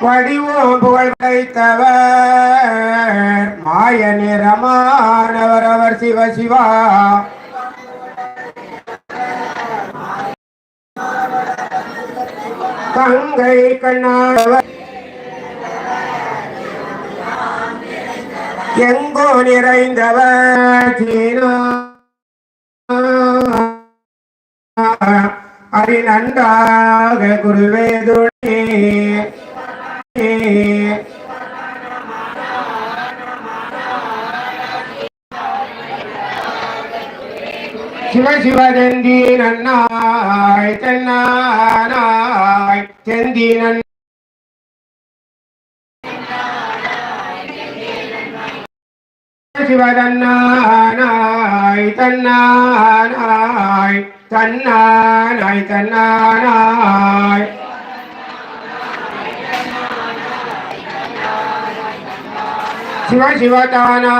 வடிவோம் புகழ் படைத்தவர் மாய நிறமானவர் அவர் சிவ சிவா. தங்கை கண்ணாவர் எங்கோ நிறைந்தவர் சீனா. அரி நன்றாக குருவேதுணே சிவ சிவதந்தி நன்னாய் தென்னானாய் செந்தி நன் சிவதன்னானாய் தன்னானாய் தன்னானாய் தன்னானாய். சிவ சிவ தானா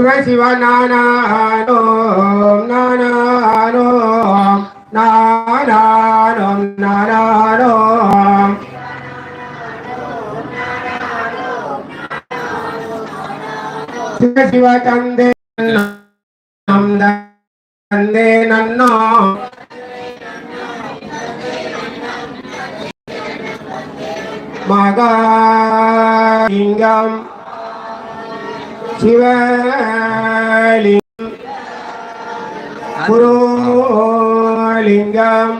சிவ சிவ நானானோம் நானானோம். நானோம் நானோம் சிவ சிவ தந்தே நம் தந்தே நன்னோ மகா இங்கம் சிவலிங்கம் குருலிங்கம்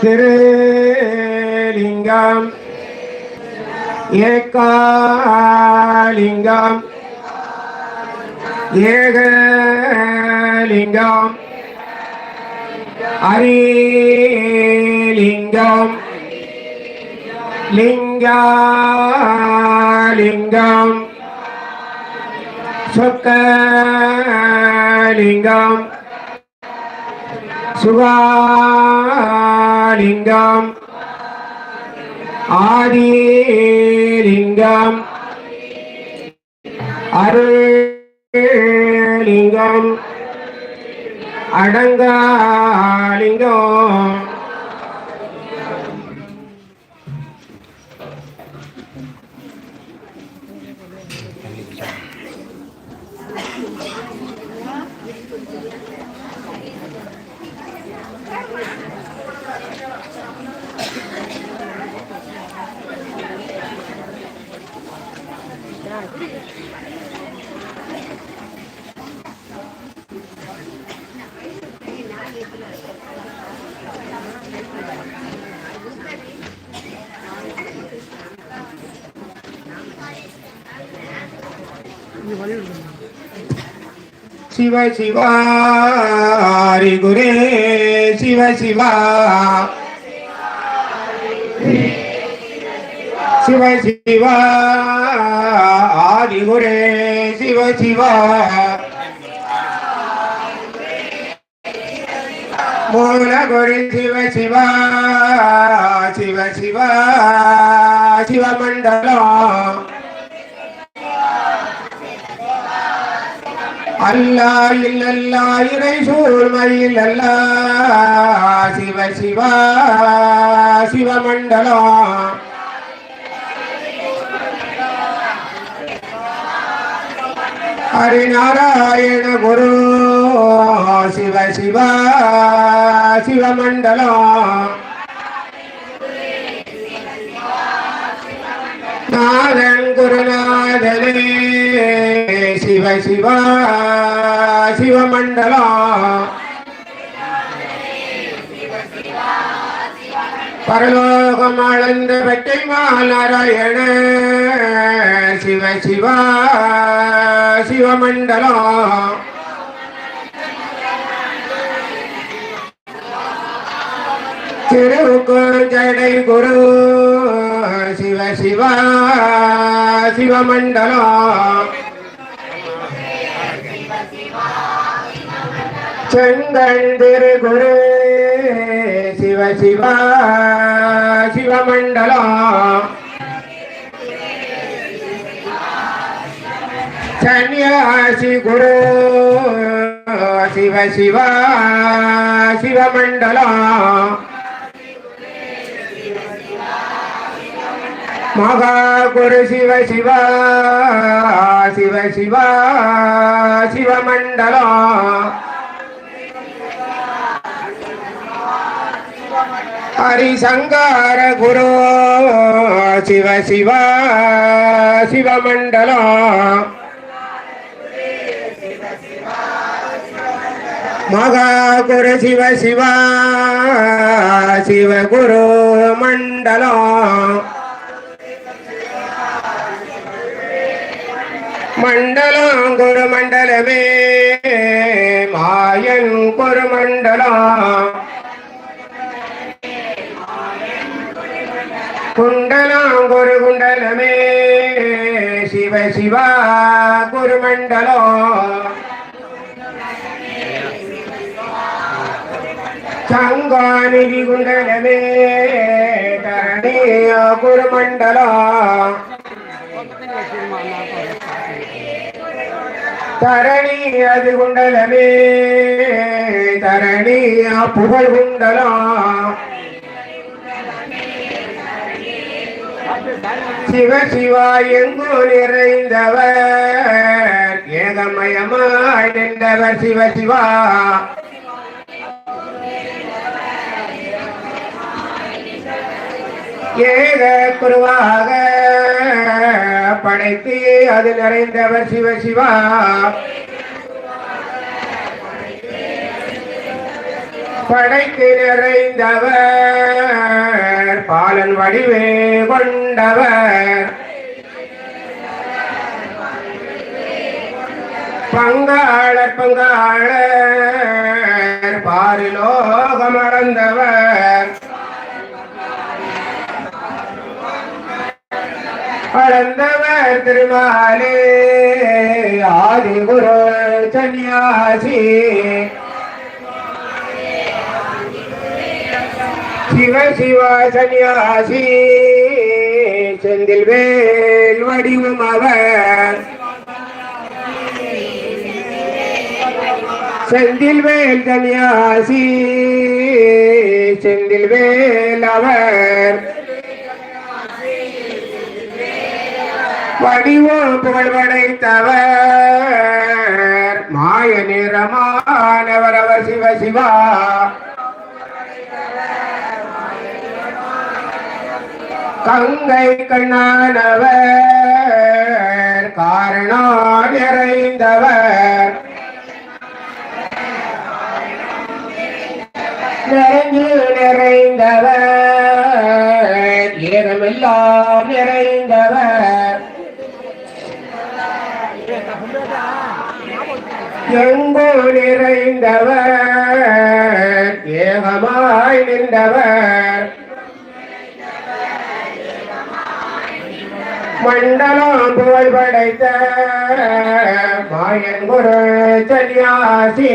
திருலிங்கம் ஏகாலிங்கம் ஏகலிங்கம் அரிலிங்கம் லிங்காலிங்கம் சொக்கலிங்கம். சுகாலிங்கம். ஆதிலிங்கம். அருளிங்கம் அடங்காலிங்கம். 嗯好的好 சிவ சிவா ஹரி குரே சிவ சிவா சிவ சிவா ஆதி குரே சிவ சிவா மூல குரு சிவ சிவா சிவ சிவா சிவமண்டலம் அல்லா இல்லல்லா இறை சூழ்மையில் அல்லா சிவ சிவா சிவமண்டலம். ஹரிநாராயண குரு சிவ சிவா சிவமண்டலம். நாதன் குருநாதனே. சிவ சிவ சிவமண்டலா. பரலோகம் அளந்த வெட்டைமால் நாராயண சிவ சிவ சிவமண்டலா. திருவுக்குள் ஜடை குரு. சிவ சிவ சிவமண்டலம் செங்கல் திரு குரு சிவ சிவா சிவமண்டலம். சன்னியாசி குரு சிவ சிவா சிவமண்டலம். மகா குரு சிவ சிவா சிவ சிவா சிவமண்டலம் ஹரிசங்கார குரு சிவ சிவா சிவமண்டலம் மகா குரு சிவ சிவா சிவகுரு மண்டலம் மண்டலம் மண்டலமே மாயன் குரு மண்டலம் குண்டலம் குண்டலமே சிவ சிவா குரு மண்டலம் சங்காநிதி குண்டலமே தரணிய குரு மண்டலம் தரணி அது குண்டலமே தரணி புகழ் குண்டலம் சிவ சிவா எங்கோ நிறைந்தவர் ஏகமயமாய் நின்றவர் சிவ சிவா. ஏக குருவாக படைத்து அது நிறைந்தவர் சிவ சிவா. படைத்து நிறைந்தவர் பாலன் வடிவே கொண்டவர். பங்காளர் பங்காளர் பாரிலோகம் அளந்தவர் திருமாலே ஆதி குரு சன்னியாசி சிவ சிவ சன்னியாசி செந்தில் வேல் வடிவும் அவர். செந்தில் வேல் சன்னியாசி செந்தில் வேல் அவர். வடிவம் புகழ் படைத்தவர் மாய நிறமானவர் அவர் சிவ சிவா. கங்கை கண்ணானவர் காரணா நிறைந்தவர். நிறைந்து நிறைந்தவர். எங்கோ நிறைந்தவர் ஏகமாய் நின்றவர். மண்டலம் புகழ் படைத்த மாயன் குரு சன்னியாசி.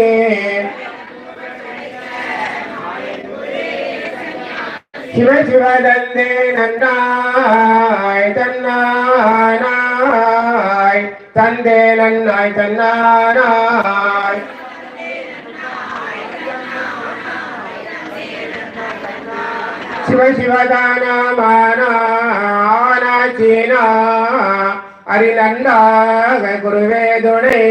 சிவ சிவ தந்தே நன்னாய் தன்னாய் தந்தே நன்னாய் தன்னாய் சிவ சிவதானமானாச்சீனா அரிநன்னாக குருவே துணை.